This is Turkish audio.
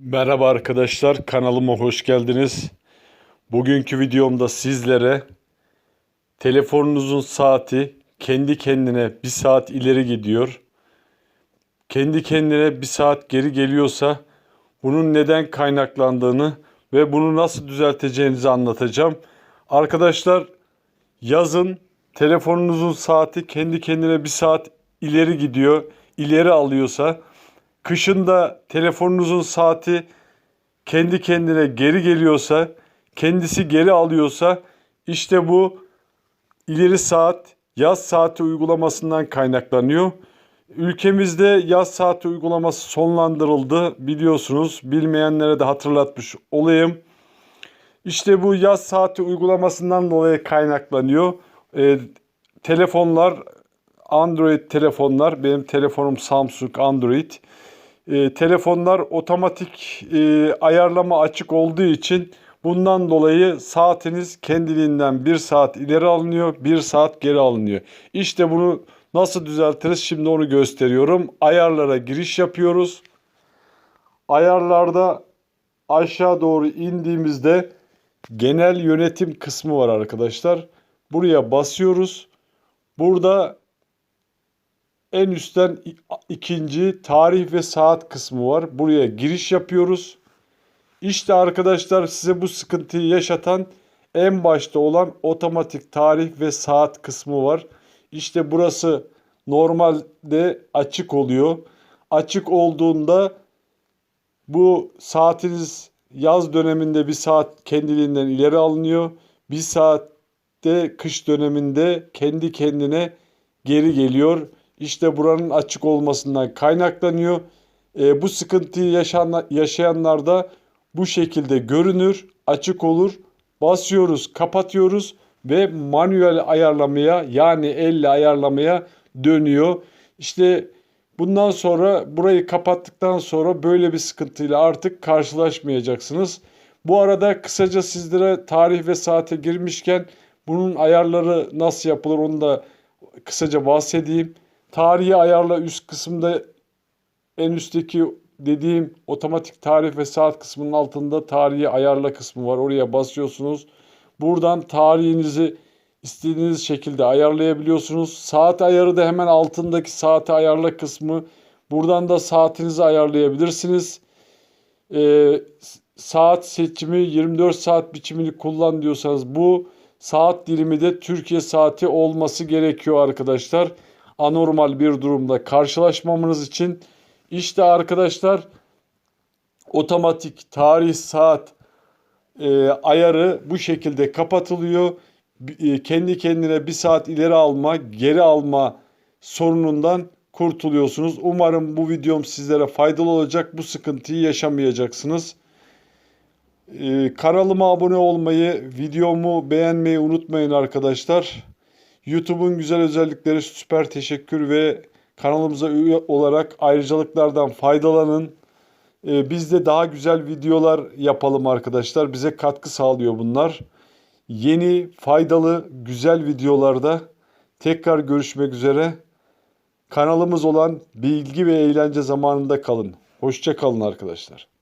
Merhaba arkadaşlar, kanalıma hoş geldiniz. Bugünkü videomda sizlere telefonunuzun saati kendi kendine bir saat ileri gidiyor. Kendi kendine bir saat geri geliyorsa bunun neden kaynaklandığını ve bunu nasıl düzelteceğinizi anlatacağım. Arkadaşlar yazın telefonunuzun saati kendi kendine bir saat ileri gidiyor, ileri alıyorsa Kışın da telefonunuzun saati kendi kendine geri geliyorsa, kendisi geri alıyorsa işte bu ileri saat yaz saati uygulamasından kaynaklanıyor. Ülkemizde yaz saati uygulaması sonlandırıldı biliyorsunuz. Bilmeyenlere de hatırlatmış olayım. İşte bu yaz saati uygulamasından dolayı kaynaklanıyor. Ee, telefonlar Android telefonlar benim telefonum Samsung Android. E, telefonlar otomatik e, ayarlama açık olduğu için bundan dolayı saatiniz kendiliğinden bir saat ileri alınıyor, bir saat geri alınıyor. İşte bunu nasıl düzeltiriz şimdi onu gösteriyorum. Ayarlara giriş yapıyoruz. Ayarlarda aşağı doğru indiğimizde genel yönetim kısmı var arkadaşlar. Buraya basıyoruz. Burada en üstten ikinci tarih ve saat kısmı var. Buraya giriş yapıyoruz. İşte arkadaşlar size bu sıkıntıyı yaşatan en başta olan otomatik tarih ve saat kısmı var. İşte burası normalde açık oluyor. Açık olduğunda bu saatiniz yaz döneminde bir saat kendiliğinden ileri alınıyor. Bir saatte kış döneminde kendi kendine geri geliyor. İşte buranın açık olmasından kaynaklanıyor. E, bu sıkıntıyı yaşayan, yaşayanlarda bu şekilde görünür, açık olur. Basıyoruz, kapatıyoruz ve manuel ayarlamaya yani elle ayarlamaya dönüyor. İşte bundan sonra burayı kapattıktan sonra böyle bir sıkıntıyla artık karşılaşmayacaksınız. Bu arada kısaca sizlere tarih ve saate girmişken bunun ayarları nasıl yapılır onu da kısaca bahsedeyim. Tarihi ayarla üst kısımda en üstteki dediğim otomatik tarih ve saat kısmının altında tarihi ayarla kısmı var. Oraya basıyorsunuz. Buradan tarihinizi istediğiniz şekilde ayarlayabiliyorsunuz. Saat ayarı da hemen altındaki saati ayarla kısmı. Buradan da saatinizi ayarlayabilirsiniz. Ee, saat seçimi 24 saat biçimini kullan diyorsanız bu saat dilimi de Türkiye saati olması gerekiyor arkadaşlar anormal bir durumda karşılaşmamız için işte arkadaşlar otomatik tarih saat e, ayarı bu şekilde kapatılıyor. E, kendi kendine bir saat ileri alma, geri alma sorunundan kurtuluyorsunuz. Umarım bu videom sizlere faydalı olacak. Bu sıkıntıyı yaşamayacaksınız. Ee, kanalıma abone olmayı, videomu beğenmeyi unutmayın arkadaşlar. YouTube'un güzel özellikleri süper teşekkür ve kanalımıza üye olarak ayrıcalıklardan faydalanın. Ee, biz de daha güzel videolar yapalım arkadaşlar. Bize katkı sağlıyor bunlar. Yeni, faydalı, güzel videolarda tekrar görüşmek üzere. Kanalımız olan bilgi ve eğlence zamanında kalın. Hoşça kalın arkadaşlar.